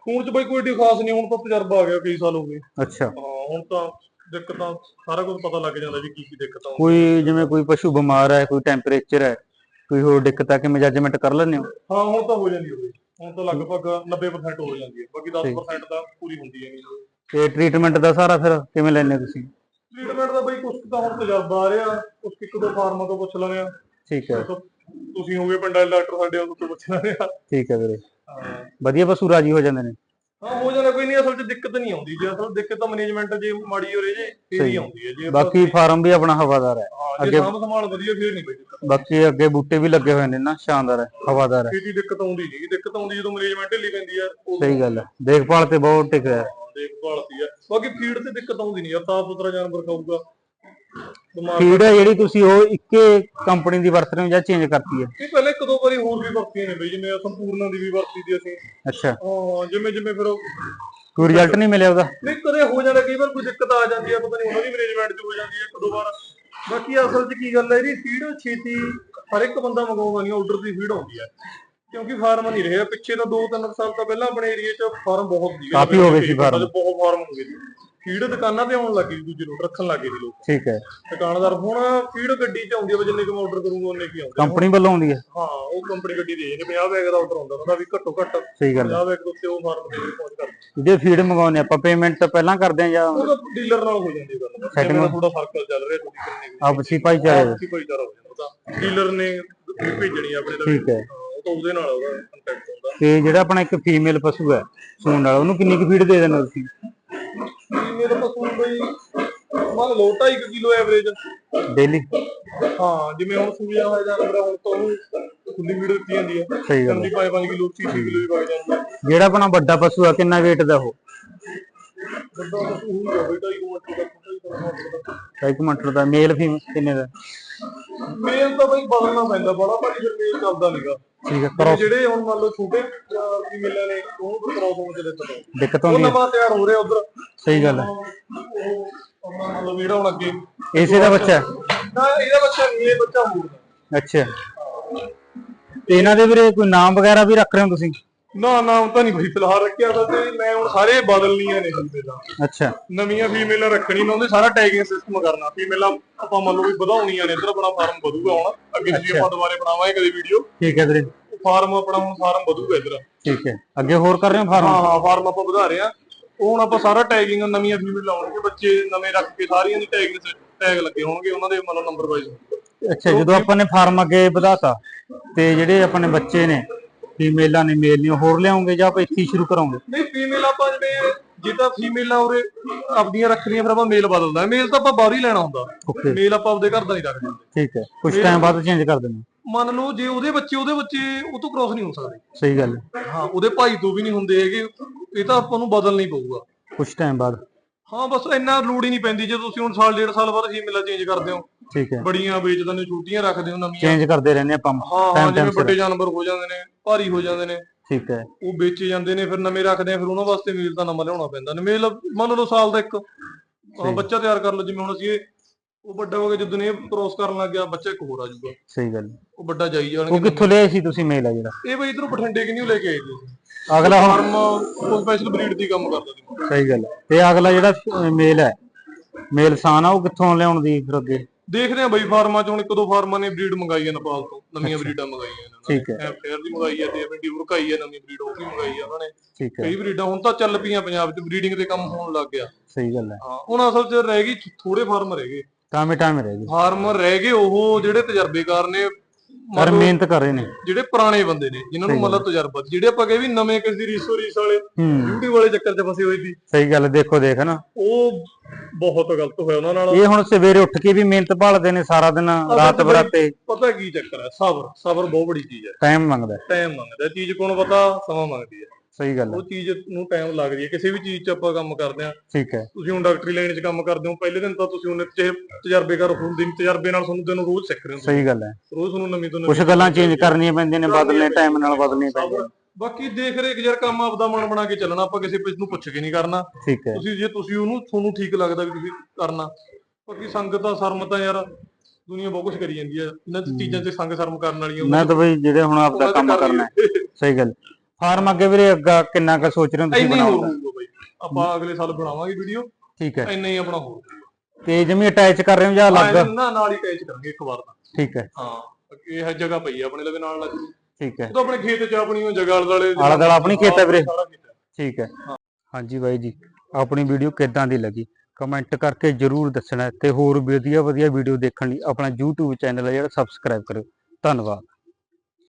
ਹੁਣ ਚ ਬਾਈ ਕੋਈ ਏਡੀ ਖਾਸ ਨਹੀਂ ਹੁਣ ਤਾਂ ਤਜਰਬਾ ਆ ਗਿਆ ਕਈ ਸਾਲ ਹੋ ਗਏ। ਅੱਛਾ। ਹਾਂ ਹੁਣ ਤਾਂ ਦਿੱਕਤਾਂ ਸਾਰਾ ਕੁਝ ਪਤਾ ਲੱਗ ਜਾਂਦਾ ਵੀ ਕੀ ਕੀ ਦਿੱਕਤਾਂ ਆਉਂਦੀਆਂ ਕੋਈ ਜਿਵੇਂ ਕੋਈ ਪਸ਼ੂ ਬਿਮਾਰ ਹੈ ਕੋਈ ਟੈਂਪਰੇਚਰ ਹੈ ਕੋਈ ਹੋਰ ਦਿੱਕਤ ਆ ਕਿਵੇਂ ਜੱਜਮੈਂਟ ਕਰ ਲੈਂਦੇ ਹੋ? ਹਾਂ ਹੁਣ ਤਾਂ ਹੋ ਜਾਂਦੀ ਹੈ ਬਾਈ। ਹੁਣ ਤਾਂ ਲਗਭਗ 90% ਹੋ ਜਾਂਦੀ ਹੈ। ਬਾਕੀ 10% ਤਾਂ ਪੂਰੀ ਹੁੰਦੀ ਹੈ ਤੇ ਟ੍ਰੀਟਮੈਂਟ ਦਾ ਸਾਰਾ ਫਿਰ ਕਿਵੇਂ ਲੈਂਦੇ ਹੋ ਤੁਸੀਂ? ਟ੍ਰੀਟਮੈਂਟ ਦਾ ਬਾਈ ਕੁਝ ਤਾਂ ਹੁਣ ਤਜਰਬਾ ਆ ਰਿਹਾ। ਕੁਝ ਇੱਕ ਦੋ ਫਾਰਮਾਂ ਤੋਂ ਪੁੱਛ ਲੈਣੇ ਆ ਠੀਕ ਹੈ। ਤੁਸੀਂ ਹੋਗੇ ਪਿੰਡਾਂ ਦੇ ਡਾਕਟਰ ਸਾਡੇ ਉਹ ਤੋਂ ਪੁੱਛ ਲੈਣੇ ਆ। ਠੀਕ ਹੈ ਵੀਰੇ। ਹਾਂ। ਵਧੀਆ ਪਸ਼ੂ ਰਾਜੀ ਹੋ ਜਾਂਦੇ ਨੇ। ਹਾਂ ਹੋ ਜਾਣਾ ਕੋਈ ਨਹੀਂ ਅਸਲ 'ਚ ਦਿੱਕਤ ਨਹੀਂ ਆਉਂਦੀ। ਜੇ ਅਸਲ ਦਿੱਕਤ ਤਾਂ ਮੈਨੇਜਮੈਂਟ ਜੇ ਮਾੜੀ ਹੋ ਰਹੀ ਜੇ ਫੇਰ ਹੀ। ਆਉਂਦੀ ਹੈ। ਜੇ ਬਾਕੀ ਫਾਰਮ ਵੀ ਆਪਣਾ ਹਵਾਦਾਰ ਹੈ। ਹਾਂ ਅੱਗੇ- ਸਾਂਭ ਸੰਭਾਲ ਵਧੀਆ ਫੇਰ ਨਹੀਂ ਬਈ ਬਾਕੀ ਅੱਗੇ ਬੂਟੇ ਵੀ ਲੱਗੇ ਹੋਏ ਨੇ ਨਾ ਸ਼ਾਨਦਾਰ ਹੈ ਹਵਾਦਾਰ ਹੈ। ਖੇਤੀ ਦਿੱਕਤ ਆਉਂਦੀ ਨਹੀਂ। ਦਿੱਕਤ ਆਉਂਦੀ ਜਦੋਂ ਮੈਨੇਜਮੈਂਟ ਢਿੱਲੀ ਪੈਂਦੀ ਆ ਉਹ ਸਹੀ ਗੱਲ ਹੈ। ਦੇਖਭਾਲ ਤੇ ਬਹੁਤ ਟਿਕ ਰਿਹਾ। ਦੇਖਭਾਲ ਦੀ ਆ। ਬਾਕੀ ਫੀਡ ਤੇ ਦਿੱਕਤ ਆਉਂਦੀ ਨਹੀਂ ਯਾਰ ਸਾਫ਼ ਸੁਥਰਾ ਜਾਨਵਰ ਖਾਊਗਾ। ਫੀਡ ਹੈ ਜਿਹੜੀ ਤੁਸੀਂ ਉਹ ਇੱਕੇ ਕੰਪਨੀ ਦੀ ਵਰਤ ਰਹੇ ਹੋ ਜਾਂ ਚੇਂਜ ਕਰਤੀ ਹੈ? ਇਹ ਪਹਿਲੇ ਇੱਕ ਦੋ ਵਾਰੀ ਹੋਰ ਵੀ ਵਰਤੀਆਂ ਨੇ ਬਈ ਜਿਵੇਂ ਸੰਪੂਰਨਾ ਦੀ ਵੀ ਵਰਤੀ ਦੀ ਅਸੀਂ। ਅੱਛਾ। ਹਾਂ ਜਿਵੇਂ ਜਿਵੇਂ ਫਿਰ ਉਹ- ਕੋਈ ਰਿਜ਼ਲਟ ਨਹੀਂ ਮਿਲਿਆ ਉਹਦਾ? ਨਹੀਂ ਕਦੇ ਹੋ ਜਾਂਦਾ ਕਈ ਵਾਰ ਕੋਈ ਦਿੱਕਤ ਆ ਜਾਂਦੀ ਆ ਪਤਾ ਨਹੀਂ ਉਹਨਾਂ ਦੀ ਮੈਨੇਜਮੈਂਟ 'ਚ ਹੋ ਜਾਂਦੀ ਹੈ ਇੱਕ ਦੋ ਵਾਰ। ਬਾਕੀ ਅਸਲ 'ਚ ਕੀ ਗੱਲ ਹੈ ਇਹਦੀ ਫੀਡ ਛੇਤੀ ਹਰ ਇੱਕ ਬੰਦਾ ਮੰਗਾਉਂਦਾ ਨਹੀਂ ਆਰਡਰ ਦੀ ਫੀਡ ਆਉਂਦੀ ਹੈ ਕਿਉਂਕਿ ਫਾਰਮ ਨਹੀਂ ਰਹੇ ਪਿੱਛੇ ਤਾਂ 2-3 ਸਾਲ ਤੋਂ ਪਹਿਲਾਂ ਆਪਣੇ ਏਰੀਆ 'ਚ ਫਾਰਮ ਬਹੁਤ ਸੀਗੇ। ਕਾਫੀ ਹੋ ਗਏ ਸੀ ਫਾਰਮ। ਬਹੁਤ ਫਾਰਮ ਹੋ ਗਏ ਸੀ। ਫੀਡ ਦੁਕਾਨਾਂ ਤੇ ਆਉਣ ਲੱਗੇ ਦੂਜੇ ਲੋਕ ਰੱਖਣ ਲੱਗੇ ਸੀ ਲੋਕ। ਠੀਕ ਹੈ। ਦੁਕਾਨਦਾਰ ਹੁਣ ਫੀਡ ਗੱਡੀ 'ਚ ਆਉਂਦੀ ਹੈ ਜਿੰਨੇ ਕੁ ਆਰਡਰ ਕਰੂੰਗਾ ਉਹਨੇ ਕੀ ਆਉਂਦੇ। ਕੰਪਨੀ ਵੱਲੋਂ ਆਉਂਦੀ ਹੈ ਹਾਂ ਉਹ ਕੰਪਨੀ ਗੱਡੀ ਦੇ ਜਾਂਦੇ 50 ਬੈਗ ਦਾ ਆਰਡਰ ਆਉਂਦਾ ਉਹਦਾ ਵੀ ਘੱਟੋ ਘੱਟ ਸਹੀ ਗੱਲ ਹੈ 50 ਬੈਗ ਦੇ ਉੱਤੇ ਉਹ ਫਾਰਮ ਤੇ ਪਹੁੰਚ ਕਰਦੇ ਜੇ ਫੀਡ ਮੰਗਾਉਨੇ ਆਪਾਂ ਪੇਮੈਂਟ ਤਾਂ ਪਹਿਲਾਂ ਕਰਦੇ ਆ ਜਾਂ ਉਹਦਾ ਡੀਲਰ ਨਾਲ ਹੋ ਜਾਂਦੀ ਹੈ ਗੱਲ। ਜਿਵੇਂ ਥੋੜਾ ਸਰਕਲ ਚੱਲ ਰਿਹਾ ਤੁਸੀਂ ਕਿੰਨੇ ਆਪਸੀ ਭਾਈਚਾਰੇ। ਆਪਸੀ ਭਾਈਚਾਰਾ ਹੋ ਜਾਂਦਾ। ਉਹਦਾ ਡੀਲਰ ਨੇ ਭੇਜਣੀ ਆ ਆਪਣੇ ਦਾ ਠੀਕ ਹੈ। ਉਹ ਤਾਂ ਉਹਦੇ ਨਾਲ ਉਹਦਾ ਕੰਟੈਕਟ ਹੁੰਦਾ। ਤੇ ਜਿਹੜਾ ਆਪਣਾ ਇੱਕ ਫੀਮੇਲ ਪਸ਼ੂ ਹੈ ਸੂਣ ਵਾਲਾ ਉਹਨੂੰ ਕਿੰਨੀ ਕੁ ਫੀਡ ਦੇ ਦੇਣਾ ਤੁਸੀਂ? ਮੇਰੇ ਪਸ਼ੂ ਬਈ ਮੰਨ ਲਓ 2.5 ਕਿਲੋ ਐਵਰੇਜ ਡੇਲੀ ਹਾਂ ਜਿਵੇਂ ਹੁਣ ਸੂਈਆ ਹੋਇਆ ਜਾਨਵਰ ਆ, ਹੁਣ ਤਾਂ ਖੁੱਲੀ ਵੀਡ ਦਿੱਤੀ ਜਾਂਦੀ ਹੈ। ਸਹੀ ਗੱਲ ਹੈ। ਕੰਦੀ 5 ਕਿਲੋ 6 ਕਿਲੋ ਵੀ ਵਗ ਜਾਂਦਾ ਜਿਹੜਾ ਆਪਣਾ ਵੱਡਾ ਪਸ਼ੂ ਆ ਕਿੰਨਾ weight ਦਾ ਉਹ? ਵੱਡਾ ਪਸ਼ੂ ਹੁੰਦਾ ਬਈ 2.5 ਕੁਇੰਟਲ ਦਾ ਛੋਟਾ ਹੀ ਇੱਕ ਮਟਰ ਦਾ ਮੇਲ ਫੀਮ ਕਿੰਨੇ ਦਾ? ਮੇਲ ਤਾਂ ਬਈ ਬਦਲਣਾ ਪੈਂਦਾ ਬੜਾ ਭਾਰੀ ਫਿਰ ਮੇਲ ਚੱਲਦਾ ਨਹੀਂਗਾ ਠੀਕ ਹੈ ਕਰੋ। ਜਿਹੜੇ ਹੁਣ ਮੰਨ ਲਓ ਛੋਟੇ ਫੀਮੇਲਾਂ ਨੇ ਉਹਨੂੰ ਫਿਰ ਕਰਾਉ ਤੋਂ ਪਤਾ ਦਿੱਕਤ ਉਹ ਆਉਂਦੀ ਹੈ। ਨਵਾਂ ਤਿਆਰ ਹੋ ਰਿਹਾ ਉਧਰ। ਸਹੀ ਗੱਲ ਹੈ। ਉਹ ਮੰਨ ਲਓ ਵੀੜਾ ਹੁਣ ਅੱਗੇ। ਇਸੇ ਦਾ ਬੱਚਾ? ਨਾ ਇਹਦਾ ਬੱਚਾ ਨਹੀਂ ਇਹ ਬੱਚਾ ਹੋਰ ਅੱਛਾ। ਤੇ ਇਹਨਾਂ ਦੇ ਵੀਰੇ ਕੋਈ ਨਾਮ ਵਗੈਰਾ ਵੀ ਰੱਖ ਰਹੇ ਹੋ ਤੁਸੀਂ? ਨਾ ਨਾਮ ਤਾਂ ਨਹੀਂ ਬਈ ਫਿਲਹਾਲ ਰੱਖਿਆ ਤਾਂ ਤੇ ਮੈਂ ਹੁਣ ਸਾਰੇ ਬਦਲਣੀਆਂ ਨੇ ਫੀਮੇਲਾਂ ਅੱਛਾ। ਨਵੀਆਂ ਫੀਮੇਲਾਂ ਰੱਖਣੀ ਨਾ ਉਹਦੇ ਸਾਰਾ ਟੈਗਿੰਗ ਸਿਸਟਮ ਕਰਨਾ। ਫੀਮੇਲਾਂ ਆਪਾਂ ਮੰਨ ਲਓ ਵੀ ਵਧਾਉਣੀਆਂ ਨੇ ਇੱਧਰ ਆਪਣਾ ਫਾਰਮ ਵਧੂਗਾ ਹੁਣ। ਅੱਗੇ ਤੁਸੀਂ ਆਪਾਂ ਦੁਬਾਰੇ ਬਣਾਵਾਂਗੇ ਕਦੇ ਵੀਡੀਓ ਠੀਕ ਹੈ ਵੀਰੇ। ਫਾਰਮ ਆਪਣਾ ਹੁਣ ਫਾਰਮ ਵਧੂਗਾ ਇੱਧਰ। ਠੀਕ ਹੈ। ਅੱਗੇ ਹੋਰ ਕਰ ਰਹੇ ਹੋ ਹਾਂ ਫਾਰਮ ਹਾਂ ਫਾਰਮ ਆਪਾਂ ਵਧਾ ਰਹੇ ਉਹ ਹੁਣ ਆਪਾਂ ਸਾਰਾ ਟੈਗਿੰਗ ਨਵੀਆਂ ਫੀਮੇਲ ਲਾਉਣਗੇ ਬੱਚੇ ਨਵੇਂ ਰੱਖ ਕੇ ਸਾਰੀਆਂ ਦੀ ਟੈਗਿੰਗ ਟੈਗ ਲੱਗੇ ਹੋਣਗੇ ਉਹਨਾਂ ਦੇ ਮਤਲਬ ਨੰਬਰ ਵਾਈਜ਼ ਅੱਛਾ ਜਦੋਂ ਆਪਾਂ ਨੇ ਫਾਰਮ ਅੱਗੇ ਵਧਾਤਾ ਤੇ ਜਿਹੜੇ ਆਪਣੇ ਬੱਚੇ ਨੇ ਫੀਮੇਲਾਂ ਨੇ ਮੇਲ ਨੇ ਹੋਰ ਲਿਆਉਂਗੇ ਜਾਂ ਆਪਾਂ ਇੱਥੇ ਹੀ ਸ਼ੁਰੂ ਕਰਾਂਗੇ? ਨਹੀਂ ਫੀਮੇਲ ਆਪਾਂ ਜਿਵੇਂ ਜੇ ਤਾਂ ਫੀਮੇਲਾਂ ਉਰੇ ਆਪਦੀਆਂ ਰੱਖਣੀਆਂ ਫਿਰ ਆਪਾਂ ਮੇਲ ਬਦਲਦਾ। ਮੇਲ ਤਾਂ ਆਪਾਂ ਬਾਹਰ ਹੀ ਲੈਣਾ ਹੁੰਦਾ। ਮੇਲ ਆਪਾਂ ਆਪਦੇ ਘਰ ਦਾ ਨਹੀਂ ਰੱਖਦੇ ਹੁੰਦੇ। ਠੀਕ ਹੈ। ਕੁਝ ਟਾਈਮ ਬਾਅਦ ਚੇਂਜ ਕਰ ਦੇਣਾ ਮੰਨ ਲਓ ਜੇ ਉਹਦੇ ਬੱਚੇ ਉਹਦੇ ਬੱਚੇ ਉਹ ਤੋਂ ਕ੍ਰੋਸ ਨਹੀਂ ਹੋ ਸਕਦੇ। ਸਹੀ ਗੱਲ ਹੈ। ਹਾਂ ਉਹਦੇ ਭਾਈ ਤੋਂ ਵੀ ਨਹੀਂ ਹੁੰਦੇ ਹੈਗੇ। ਇਹ ਤਾਂ ਆਪਾਂ ਨੂੰ ਬਦਲਣਾ ਹੀ ਪਊਗਾ। ਕੁਝ ਟਾਈਮ ਬਾਅਦ। ਹਾਂ ਬਸ ਇੰਨਾ ਲੋੜ ਹੀ ਨਹੀਂ ਪੈਂਦੀ ਜੇ ਤੁਸੀਂ ਹੁਣ ਸਾਲ ਡੇਢ ਸਾਲ ਬਾਅਦ ਫੀਮੇਲਾਂ ਚੇਂਜ ਕਰਦੇ ਹੋ। ਠੀਕ ਹੈ। ਬੜੀਆਂ ਵੇਚਦੇ ਨੇ ਛੋਟੀਆਂ ਰੱਖਦੇ ਹੋ ਨਵੀਆਂ। ਚੇਂਜ ਕਰਦੇ ਰਹਿੰਦੇ ਆਪਾਂ। ਹਾਂ ਹਾਂ ਜਿਵੇਂ ਵੱਡੇ ਜਾਨਵਰ ਹੋ ਜਾਂਦੇ ਨੇ ਭਾਰੀ ਹੋ ਜਾਂਦੇ ਨੇ। ਠੀਕ ਹੈ। ਉਹ ਵੇਚੇ ਜਾਂਦੇ ਨੇ ਫਿਰ ਨਵੇਂ ਰੱਖਦੇ ਆ ਫਿਰ ਉਹਨਾਂ ਵਾਸਤੇ ਮੇਲ ਤਾਂ ਨਵਾਂ ਲਿਆਉਣਾ ਪੈਂਦਾ। ਨੇ ਮੇਲ ਮੰਨ ਲਓ ਸਾਲ ਦਾ ਇੱਕ। ਹਾਂ, ਬੱਚਾ ਤਿਆਰ ਕਰ ਲਓ ਜਿਵੇਂ ਹੁਣ ਅਸੀਂ ਇਹ ਉਹ ਵੱਡਾ ਹੋ ਗਿਆ ਜਦੋਂ ਇਹ ਕ੍ਰੋਸ ਕਰਨ ਲੱਗ ਗਿਆ ਬੱਚਾ ਇੱਕ ਹੋਰ ਆ ਜਾਊਗਾ। ਸਹੀ ਗੱਲ। ਹੈ। ਉਹ ਵੱਡਾ ਜਾਈ ਉਹ ਜਾਣਗੇ ਕਿੱਥੋਂ ਲਿਆਏ ਸੀ ਤੁਸੀਂ ਮੇਲ ਆ ਜਿਹੜਾ? ਇਹ ਬਈ ਇਧਰੋਂ ਬਠਿੰਡੇ ਕਿੰਨੀ ਲੈ ਕੇ ਆਏ ਜੀ ਅਗਲਾ ਹੁਣ ਫਾਰਮ ਸਪੈਸ਼ਲ ਬਰੀਡ ਦੀ ਕੰਮ ਕਰਦਾ ਸੀ। ਸਹੀ ਗੱਲ ਹੈ। ਤੇ ਅਗਲਾ ਜਿਹੜਾ ਮੇਲ ਹੈ। ਮੇਲ ਸਾਨ ਆ ਉਹ ਕਿੱਥੋਂ ਲਿਆਉਣ ਦੀ ਫਿਰ ਅੱਗੇ? ਦੇਖਦੇ ਆ ਬਈ ਫਾਰਮਾਂ ਚ ਹੁਣ ਇੱਕ ਦੋ ਫਾਰਮਾਂ ਨੇ ਬਰੀਡ ਮੰਗਾਈ ਹੈ ਨੇਪਾਲ ਤੋਂ। ਨਵੀਆਂ ਬਰੀਡਾਂ ਮੰਗਾਈਆਂ ਇਹਨਾਂ ਠੀਕ ਹੈ। ਨੇ ਫੇਅਰ ਦੀ ਮੰਗਾਈ ਹੈ ਤੇ ਆਪਣੀ ਡਿਊਰਕਾਈ ਹੈ ਨਵੀਂ ਬਰੀਡ ਉਹ ਵੀ ਮੰਗਾਈ ਹੈ ਉਹਨਾਂ ਨੇ। ਠੀਕ ਹੈ। ਕਈ ਬਰੀਡਾਂ ਹੁਣ ਤਾਂ ਚੱਲ ਪਈਆਂ ਪੰਜਾਬ 'ਚ ਬਰੀਡਿੰਗ ਤੇ ਕੰਮ ਹੋਣ ਲੱਗ ਗਿਆ। ਸਹੀ ਗੱਲ ਹੈ। ਹਾਂ ਹੁਣ ਅਸਲ 'ਚ ਰਹਿ ਗਈ ਥੋੜੇ ਫਾਰਮ ਰਹਿ ਗਏ। ਟਾਈਮੇ ਟਾਈਮ ਰਹਿ ਗਈ ਫਾਰਮ ਰਹਿ ਗਏ ਉਹ ਜਿਹੜੇ ਤਜਰਬੇਕਾਰ ਨੇ ਪਰ ਮਿਹਨਤ ਕਰ ਰਹੇ ਨੇ। ਜਿਹੜੇ ਪੁਰਾਣੇ ਬੰਦੇ ਨੇ ਜਿਨ੍ਹਾਂ ਨੂੰ ਮਤਲਬ ਤਜਰਬਾ ਜਿਹੜੇ ਆਪਾਂ ਕਹੇ ਵੀ ਨਵੇਂ ਕਿਸੇ ਦੀ ਰੀਸੋ ਰੀਸ ਵਾਲੇ ਹੂੰ। ਵਾਲੇ ਚੱਕਰ 'ਚ ਫਸੇ ਹੋਏ ਸੀ। ਸਹੀ ਗੱਲ ਹੈ, ਦੇਖੋ ਦੇਖ ਨਾ। ਉਹ ਬਹੁਤ ਗਲਤ ਹੋਇਆ ਉਹਨਾਂ ਨਾਲ। ਇਹ ਹੁਣ ਸਵੇਰੇ ਉੱਠ ਕੇ ਵੀ ਮਿਹਨਤ ਭਾਲਦੇ ਨੇ ਸਾਰਾ ਦਿਨ ਰਾਤ ਬਈ- ਬਰਾਤੇ। ਪਤਾ ਕੀ ਚੱਕਰ ਹੈ ਸਬਰ ਸਬਰ ਬਹੁਤ ਬੜੀ ਚੀਜ਼ ਹੈ। ਟਾਈਮ ਮੰਗਦਾ ਹੈ। ਟਾਈਮ ਮੰਗਦਾ ਚੀਜ਼ ਕੋਣ ਪਤਾ? ਸਮਾਂ ਮੰਗਦੀ ਹੈ। ਸਹੀ ਗੱਲ ਹੈ। ਉਹ ਚੀਜ਼ ਨੂੰ ਟਾਈਮ ਲੱਗਦੀ ਹੈ। ਕਿਸੇ ਵੀ ਚੀਜ਼ 'ਚ ਆਪਾਂ ਕੰਮ ਕਰਦੇ ਆ ਠੀਕ ਹੈ। ਤੁਸੀਂ ਹੁਣ ਡਾਕਟਰੀ ਲਾਈਨ 'ਚ ਕੰਮ ਕਰਦੇ ਹੋ। ਪਹਿਲੇ ਦਿਨ ਤਾਂ ਤੁਸੀਂ ਉਹਨੇ ਤਜਰਬੇਕਾਰ ਹੁੰਦੇ ਨਹੀਂ ਤਜਰਬੇ ਨਾਲ ਤੁਹਾਨੂੰ ਦਿਨ ਰੋਜ਼ ਸਿੱਖ ਰਹੇ ਹੋ ਸਹੀ ਗੱਲ ਹੈ। ਰੋਜ਼ ਤੁਹਾਨੂੰ ਨਵੀਂ ਤੋਂ ਨਵੀਂ ਕੁਝ ਗੱਲਾਂ ਚੇਂਜ ਕਰਨੀਆਂ ਪੈਂਦੀਆਂ ਨੇ ਬਦਲਣੇ ਟਾਈਮ ਨਾਲ ਬਦਲਣੀਆਂ ਪੈਂਦੀਆਂ ਬਾਕੀ ਦੇਖ ਰੇਖ ਯਾਰ ਕੰਮ ਆਪਦਾ ਮਨ ਬਣਾ ਕੇ ਚੱਲਣਾ। ਆਪਾਂ ਕਿਸੇ ਪਿੱਛ ਨੂੰ ਪੁੱਛ ਕੇ ਨਹੀਂ ਕਰਨਾ। ਠੀਕ ਹੈ। ਤੁਸੀਂ ਜੇ ਤੁਸੀਂ ਉਹਨੂੰ ਤੁਹਾਨੂੰ ਠੀਕ ਲੱਗਦਾ ਵੀ ਤੁਸੀਂ ਕਰਨਾ। ਬਾਕੀ ਸੰਗਤ ਸ਼ਰਮ ਤਾਂ ਯਾਰ ਦੁਨੀਆ ਬਹੁਤ ਕੁਝ ਕਰੀ ਜਾਂਦੀ ਆ ਇਹਨਾਂ ਚੀਜ਼ਾਂ 'ਚ ਸੰਗ ਸ਼ਰਮ ਕਰਨ ਵਾਲੀਆਂ ਮੈਂ ਤਾਂ ਬਈ ਜਿਹੜੇ ਹੁਣ ਆਪਦਾ ਤੇ ਕੰਮ ਕਰ ਕਰਨਾ ਹੈ। ਸਹੀ ਗੱਲ। ਫਾਰਮ ਅੱਗੇ ਵੀਰੇ ਅੱਗਾ ਕਿੰਨਾ ਕੁ ਸੋਚ ਰਹੇ ਹੋ ਤੁਸੀਂ ਇੰਨਾ ਹੀ ਹੋਰ ਬਣਾਉਣ ਦਾ? ਹੋਊਗਾ ਬਾਈ। ਆਪਾਂ ਅਗਲੇ ਸਾਲ ਬਣਾਵਾਂਗੇ ਵੀਡੀਓ। ਠੀਕ ਹੈ। ਇੰਨਾ ਹੀ ਆਪਣਾ ਹੋਰ ਤੇ ਜਿਵੇਂ ਅਟੈਚ ਕਰ ਰਹੇ ਹੋ ਜਾਂ ਅਲੱਗ? ਹਾਂ, ਨਾ ਨਾਲ ਹੀ ਅਟੈਚ ਕਰਾਂਗੇ ਇੱਕ ਵਾਰ ਤਾਂ। ਠੀਕ ਹੈ। ਹਾਂ ਇਹ ਜਗ੍ਹਾ ਪਈ ਆ ਆਪਣੇ ਲਵੇ ਨਾਲ ਲੱਗ ਠੀਕ ਹੈ। ਉਹ ਤਾਂ ਆਪਣੇ ਖੇਤ 'ਚ ਆਪਣੀ ਉਹ ਜਗ੍ਹਾ ਦੁਆਲੇ ਆਲਾ ਦੁਆਲਾ ਆਪਣੀ ਖੇਤ ਹੈ ਵੀਰੇ? ਸਾਰਾ ਖੇਤ ਹੈ। ਠੀਕ ਹੈ। ਹਾਂਜੀ ਬਾਈ ਜੀ ਆਪਣੀ ਵੀਡੀਓ ਕਿੱਦਾਂ ਦੀ ਲੱਗੀ? ਕਮੈਂਟ ਕਰਕੇ ਜਰੂਰ ਦੱਸਣਾ ਤੇ ਹੋਰ ਵਧੀਆ ਵਧੀਆ ਵੀਡੀਓ ਦੇਖਣ ਲਈ ਆਪਣਾ YouTube ਚੈਨਲ ਹੈ ਜਿਹੜਾ ਸਬਸਕ੍ਰਾਈਬ ਕਰੋ ਧੰਨਵਾਦ।